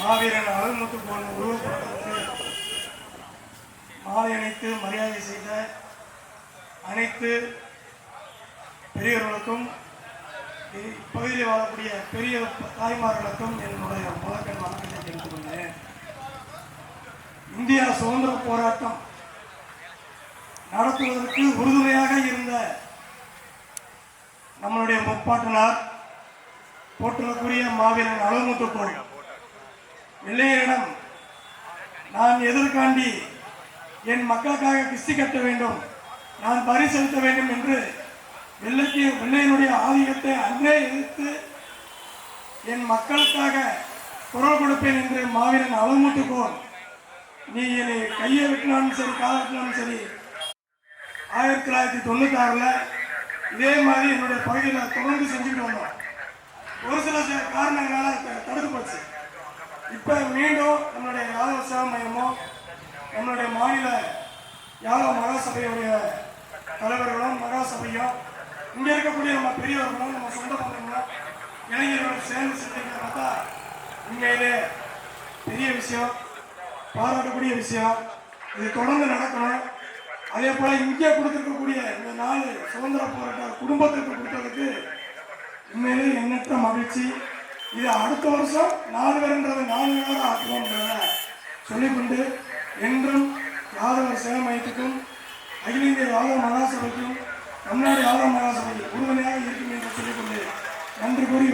மாவீரன் அருள்முத்து போன்ற உருவப்படத்திற்கு மாலை அணைத்து மரியாதை செய்த அனைத்து பெரியவர்களுக்கும் இப்பகுதியில் வாழக்கூடிய பெரிய தாய்மார்களுக்கும் என்னுடைய முதற்கண் வணக்கத்தை தெரிவித்துக் கொள்கிறேன். இந்தியா சுதந்திர போராட்டம் நடத்துவதற்கு உறுதுணையாக இருந்த நம்மளுடைய முப்பாட்டனார் போற்றுவதற்குரிய மாவீரன் அழகுமுத்து போல் வெள்ளையரிடம் நான் எதிர்காண்டி என் மக்களுக்காக கிஸ்தி கட்ட வேண்டும் நான் பரி செலுத்த வேண்டும் என்று வெள்ளைக்கு வெள்ளையனுடைய ஆதிக்கத்தை அன்றே எதிர்த்து என் மக்களுக்காக குரல் கொடுப்பேன் என்று மாவீரன் அழகுமுத்து போல் நீ என்னை கையை வெட்டினாலும் சரி காலை வெட்டினாலும் சரி ஆயிரத்தி தொள்ளாயிரத்தி தொண்ணூத்தி ஆறுல இதே மாதிரி என்னுடைய பகுதியில் தொடர்ந்து செஞ்சுட்டு வந்தோம். ஒரு சில சில காரணங்களால தடுத்து போச்சு. இப்போ மீண்டும் நம்மளுடைய யாதவ சேவை மையமும் நம்மளுடைய மாநில யாதவ மகாசபையுடைய தலைவர்களும் மகாசபையும் இங்கே இருக்கக்கூடிய நம்ம பெரியவர்களும் நம்ம சொந்த பந்தங்களும் இளைஞர்களும் சேர்ந்து செஞ்சுக்கிறத பார்த்தா உண்மையிலே பெரிய விஷயம் பாராட்டக்கூடிய விஷயம். இது தொடர்ந்து நடக்கணும். அதே போல இங்கே கொடுத்துருக்கக்கூடிய இந்த நாலு சுதந்திர போராட்ட குடும்பத்திற்கு கொடுத்ததுக்கு உண்மையிலே எண்ணற்ற மகிழ்ச்சி? இது அடுத்த வருஷம் நாலு பேருன்றதை நாலு பேராக ஆக்குவோன்றத சொல்லிக்கொண்டு என்றும் யாதவர் சேவை மையத்துக்கும் அகில இந்திய யாதவ மகாசபைக்கும் தமிழ்நாடு யாதவ மகாசபை உறுதுணையாக இருக்கும் என்று சொல்லிக்கொண்டு நன்றி கூறி